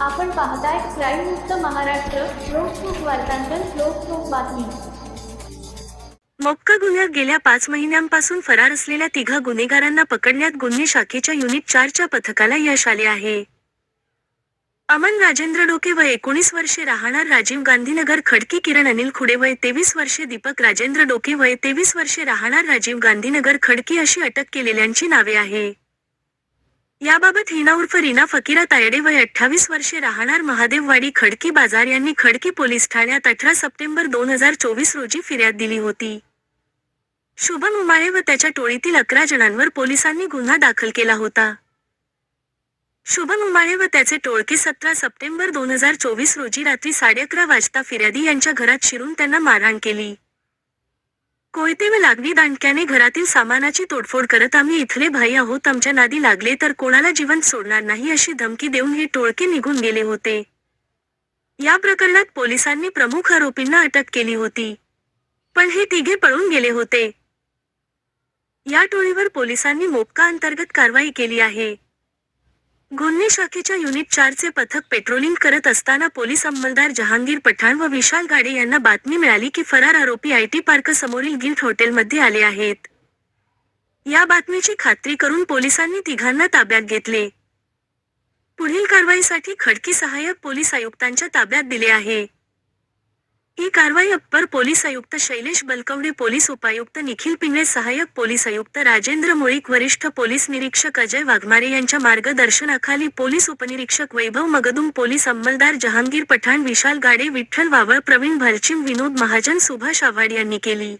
आपण पाहताय क्राईम मुक्त महाराष्ट्र लोकसुख वार्तांकन लोकसुख बातमी. मोक्का गुन्ह्यात गेल्या पाच महिन्यांपासून फरार असलेल्या तिघा गुन्हेगारांना पकडण्यात गुन्हे शाखेच्या युनिट चारच्या पथकाला यश आले आहे. अमन राजेंद्र डोके व एकोणीस वर्षे राहणार राजीव गांधीनगर खडकी किरण अनिल खुडे वय तेवीस वर्षे दीपक राजेंद्र डोके वय तेवीस वर्षे राहणार राजीव गांधीनगर खडकी अशी अटक केलेल्यांची नावे आहे. याबाबत हिना उर्फ रीना फकीरा तायडे वय अठ्ठावीस वर्षे राहणार महादेववाडी खडकी बाजार यांनी खडकी पोलीस ठाण्यात अठरा सप्टेंबर दोन हजार चोवीस रोजी फिर्याद दिली होती. शुभम उमाळे व त्याच्या टोळीतील अकरा जणांवर पोलिसांनी गुन्हा दाखल केला होता. शुभम उमाळे व त्याचे टोळके सतरा सप्टेंबर दोन हजार चोवीस रोजी रात्री साडे अकरा वाजता फिर्यादी यांच्या घरात शिरून त्यांना मारहाण केली. कोयते व लागवी दांडक्याने घरातील सामानाची तोडफोड करत आम्ही इथले भाई आहोत. आमच्या नादी लागले तर कोणाला जिवंत सोडणार नाही अशी धमकी देऊन हे टोळके निघून गेले होते. या प्रकरणात पोलिसांनी प्रमुख आरोपींना अटक केली होती. पण हे तिघे पळून गेले होते. या टोळीवर पोलिसांनी मोपका अंतर्गत कारवाई केली आहे. गुन्हे शाखेच्या युनिट चारचे पथक पेट्रोलिंग करत असताना पोलीस अंमलदार जहांगीर पठाण व विशाल गाडे यांना बातमी मिळाली की फरार आरोपी आयटी पार्क समोरील गिल्ट हॉटेलमध्ये आले आहेत. या बातमीची खात्री करून पोलिसांनी तिघांना ताब्यात घेतले. पुढील कारवाईसाठी खडकी सहाय्यक पोलीस आयुक्तांच्या ताब्यात दिले आहे. ही कारवाई अप्पर पोलीस आयुक्त शैलेश बलकवडे पोलीस उपायुक्त निखिल पिंगळे सहाय्यक पोलीस आयुक्त राजेंद्र मुळीक वरिष्ठ पोलीस निरीक्षक अजय वाघमारे यांच्या मार्गदर्शनाखाली पोलीस उपनिरीक्षक वैभव मगदुम पोलीस अंमलदार जहांगीर पठाण विशाल गाडे विठ्ठल वावळ प्रवीण भालचिम विनोद महाजन सुभाष आव्हाड यांनी केली.